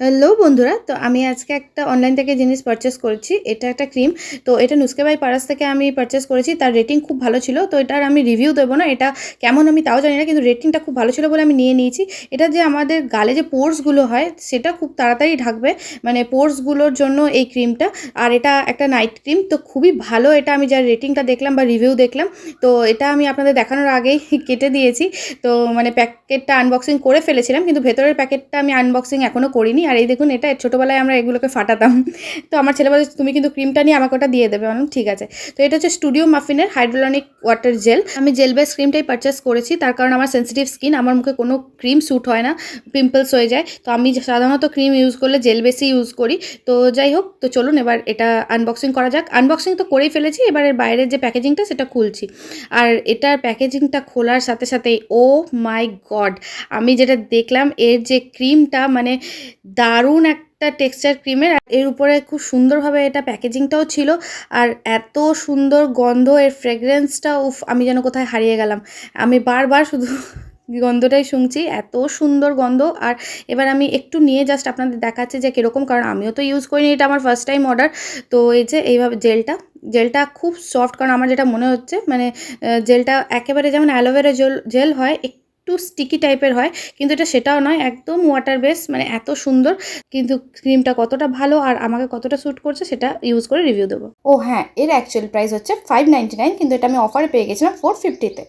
Hello বন্ধুরা। তো আমি আজকে একটা অনলাইন থেকে জিনিস পারচেস করেছি। এটা একটা ক্রিম তো এটা নুস্কে বাই পারাস থেকে আমি পারচেস করেছি। তার রেটিং খুব ভালো ছিল। তো এটার আমি রিভিউ দেবো না। এটা কেমন আমি তাও জানি না, কিন্তু রেটিংটা খুব ভালো ছিল বলে আমি নিয়ে নিয়েছি। এটা যে আমাদের গালে যে পোর্সগুলো হয়, সেটা খুব তাড়াতাড়ি ঢাকবে। মানে পোর্সগুলোর জন্য এই ক্রিমটা আর এটা একটা নাইট ক্রিম তো খুবই ভালো এটা আমি যার রেটিংটা দেখলাম বা রিভিউ দেখলাম। তো এটা আমি আপনাদের দেখানোর আগেই কেটে দিয়েছি। তো মানে প্যাকেটটা আনবক্সিং করে ফেলেছিলাম, কিন্তু ভেতরের প্যাকেটটা আমি আনবক্সিং এখনও করিনি। আর এই দেখুন, এটা ছোটোবেলায় আমরা এগুলোকে ফাটাতাম। তো আমার ছেলে বলে তুমি কিন্তু ক্রিমটা নিয়ে আমাকে ওটা দিয়ে দেবে। মানে ঠিক আছে। তো এটা হচ্ছে স্টুডিও মাফিনের হাইড্রোলনিক ওয়াটার জেল আমি জেল বেস ক্রিমটাই পারচেস করেছি, তার কারণ আমার সেন্সিটিভ স্কিন আমার মুখে কোনো ক্রিম স্যুট হয় না পিম্পলস হয়ে যায়। তো আমি সাধারণত ক্রিম ইউজ করলে জেল বেসই ইউজ করি। তো যাই হোক, তো চলুন এবার এটা আনবক্সিং করা যাক। আনবক্সিং তো করেই ফেলেছি, এবার এর বাইরের যে প্যাকেজিংটা সেটা খুলছি। আর এটার প্যাকেজিংটা খোলার সাথে সাথে ও মাই গড আমি যেটা দেখলাম, এর যে ক্রিমটা মানে দারুণ একটা টেক্সচার ক্রিমের এর উপরে খুব সুন্দরভাবে এটা প্যাকেজিংটাও ছিল আর এত সুন্দর গন্ধ, এর ফ্রেগরেন্সটা, উফ, আমি যেন কোথায় হারিয়ে গেলাম। আমি বারবার শুধু গন্ধটাই শুনছি, এত সুন্দর গন্ধ। আর এবার আমি একটু নিয়ে জাস্ট আপনাদের দেখাচ্ছি যে কীরকম, কারণ আমিও তো ইউজ করিনি, এটা আমার ফার্স্ট টাইম অর্ডার তো এই যে এইভাবে জেলটা জেলটা খুব সফট কারণ আমার যেটা মনে হচ্ছে মানে জেলটা একেবারে যেমন অ্যালোভেরা জেল জেল হয় একটু স্টিকি টাইপের হয়, কিন্তু এটা সেটাও নয়, একদম ওয়াটার বেস মানে এত সুন্দর, কিন্তু ক্রিমটা কতটা ভালো আর আমাকে কতটা স্যুট করছে সেটা ইউজ করে রিভিউ দেবো। ও হ্যাঁ এর অ্যাকচুয়াল প্রাইস হচ্ছে ফাইভ নাইন কিন্তু এটা আমি অফারে পেয়ে গেছিলাম ফোর ফিফটিতে